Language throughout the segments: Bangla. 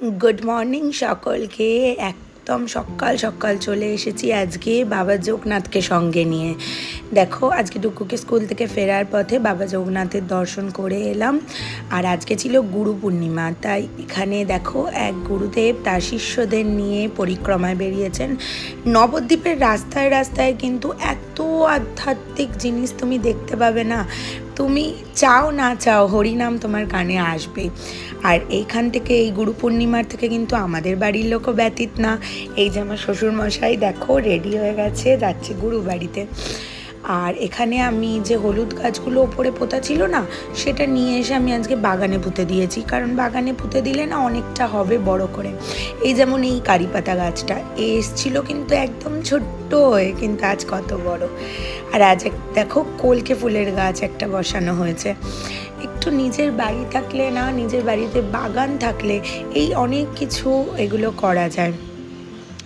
গুড মর্নিং সকলকে। একদম সকাল সকাল চলে এসেছি আজকে বাবা যোগনাথকে সঙ্গে নিয়ে। দেখো, আজকে টুকুকে স্কুল থেকে ফেরার পথে বাবা যোগনাথের দর্শন করে এলাম। আর আজকে ছিল গুরু পূর্ণিমা, তাই এখানে দেখো এক গুরুদেব তার শিষ্যদের নিয়ে পরিক্রমায় বেরিয়েছেন। নবদ্বীপের রাস্তায় রাস্তায় কিন্তু এত আধ্যাত্মিক জিনিস তুমি দেখতে পাবে না। তুমি চাও না চাও, হরিনাম তোমার কানে আসবে। আর এইখান থেকে এই গুরু পূর্ণিমার থেকে কিন্তু আমাদের বাড়ির লোকও ব্যতীত না। এই যে আমার শ্বশুরমশাই, দেখো রেডি হয়ে গেছে, যাচ্ছে গুরু বাড়িতে। আর এখানে আমি যে হলুদ গাছগুলো ওপরে পোতা ছিল না, সেটা নিয়ে এসে আমি আজকে বাগানে পুঁতে দিয়েছি। কারণ বাগানে পুঁতে দিলে না অনেকটা হবে বড় করে। এই যেমন এই কারি পাতা গাছটা এসছিল কিন্তু একদম ছোট্ট হয়ে কিন্তু আজ কত বড়। আর আজ দেখো কলকে ফুলের গাছ একটা বসানো হয়েছে। একটু নিজের বাড়ি থাকলে না, নিজের বাড়িতে বাগান থাকলে এই অনেক কিছু এগুলো করা যায়।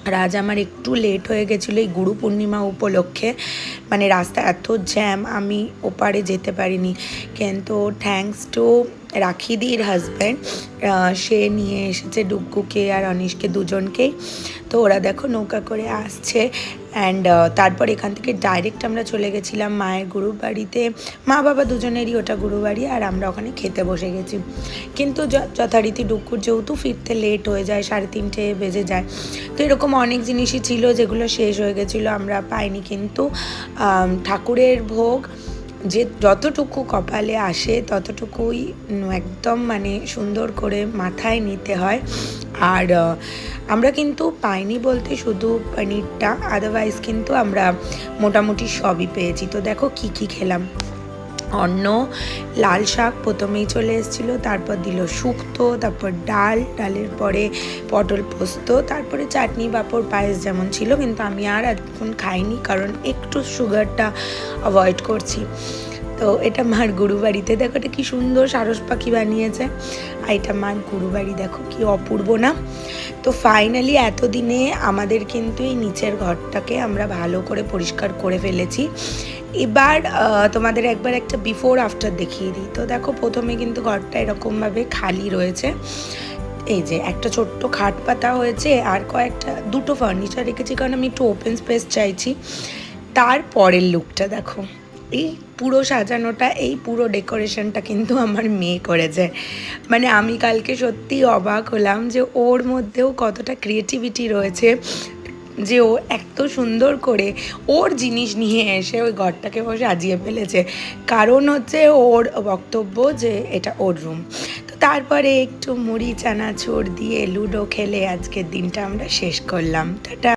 আর আজ আমার একটু লেট হয়ে গেছিল এই গুরু পূর্ণিমা উপলক্ষে। মানে রাস্তা এত জ্যাম আমি ওপারে যেতে পারিনি। কিন্তু থ্যাংকস টু রাখিদির হাজব্যান্ড সে নিয়ে এসেছে ডুগ্গুকে আর অনিশকে দুজনকেই। তো ওরা দেখো নৌকা করে আসছে অ্যান্ড তারপর এখান থেকে ডাইরেক্ট আমরা চলে গেছিলাম মায়ের গুরু বাড়িতে মা বাবা দুজনেরই ওটা গুরু বাড়ি আর আমরা ওখানে খেতে বসে গেছি। কিন্তু যথারীতি ডুকুর যেহেতু ফিরতে লেট হয়ে যায়, সাড়ে তিনটে বেজে যায়, তো এরকম অনেক জিনিসই ছিল যেগুলো শেষ হয়ে গেছিল, আমরা পাইনি। কিন্তু ঠাকুরের ভোগ যে যতটুকু কপালে আসে, ততটুকুই একদম মানে সুন্দর করে মাথায় নিতে হয়। আর আমরা কিন্তু পাইনি বলতে শুধু পনিরটা আদারওয়াইজ কিন্তু আমরা মোটামুটি সবই পেয়েছি। তো দেখো কি কি খেলাম। অন্ন, লাল শাক প্রথমেই চলে এসেছিল, তারপর দিল শুক্তো, তারপর ডাল, ডালের পরে পটল পোস্ত, তারপরে চাটনি পাঁপড় পায়েস যেমন ছিল, কিন্তু আমি আর এখন খাইনি কারণ একটু সুগারটা অ্যাভয়েড করছি। তো এটা মার গুরু বাড়িতে দেখো এটা কি সুন্দর সারস পাখি বানিয়েছে। আর এটা মার গুরু বাড়ি দেখো কি অপূর্ব না? তো ফাইনালি এতদিনে আমাদের কিন্তু এই নিচের ঘরটাকে আমরা ভালো করে পরিষ্কার করে ফেলেছি। এবার তোমাদের একবার একটা বিফোর আফটার দেখিয়ে দিই। তো দেখো, প্রথমে কিন্তু ঘরটা এরকমভাবে খালি রয়েছে। এই যে, একটা ছোট্ট খাট পাতা হয়েছে আর কয়েকটা, দুটো ফার্নিচার রেখেছি কারণ আমি একটু ওপেন স্পেস চাইছি। তারপরের লুকটা দেখো, এই পুরো সাজানোটা, এই পুরো ডেকোরেশনটা কিন্তু আমার মেয়ে করেছে। মানে আমি কালকে সত্যি অবাক হলাম যে ওর মধ্যেও কতটা ক্রিয়েটিভিটি রয়েছে। যে ও এত সুন্দর করে ওর জিনিস নিয়ে এসে ওই ঘরটাকে ও সাজিয়ে ফেলেছে। কারণ হচ্ছে ওর বক্তব্য যে এটা ওর রুম তো তারপরে একটু মুড়ি, চানাচুর দিয়ে লুডো খেলে আজকের দিনটা আমরা শেষ করলাম। টাটা।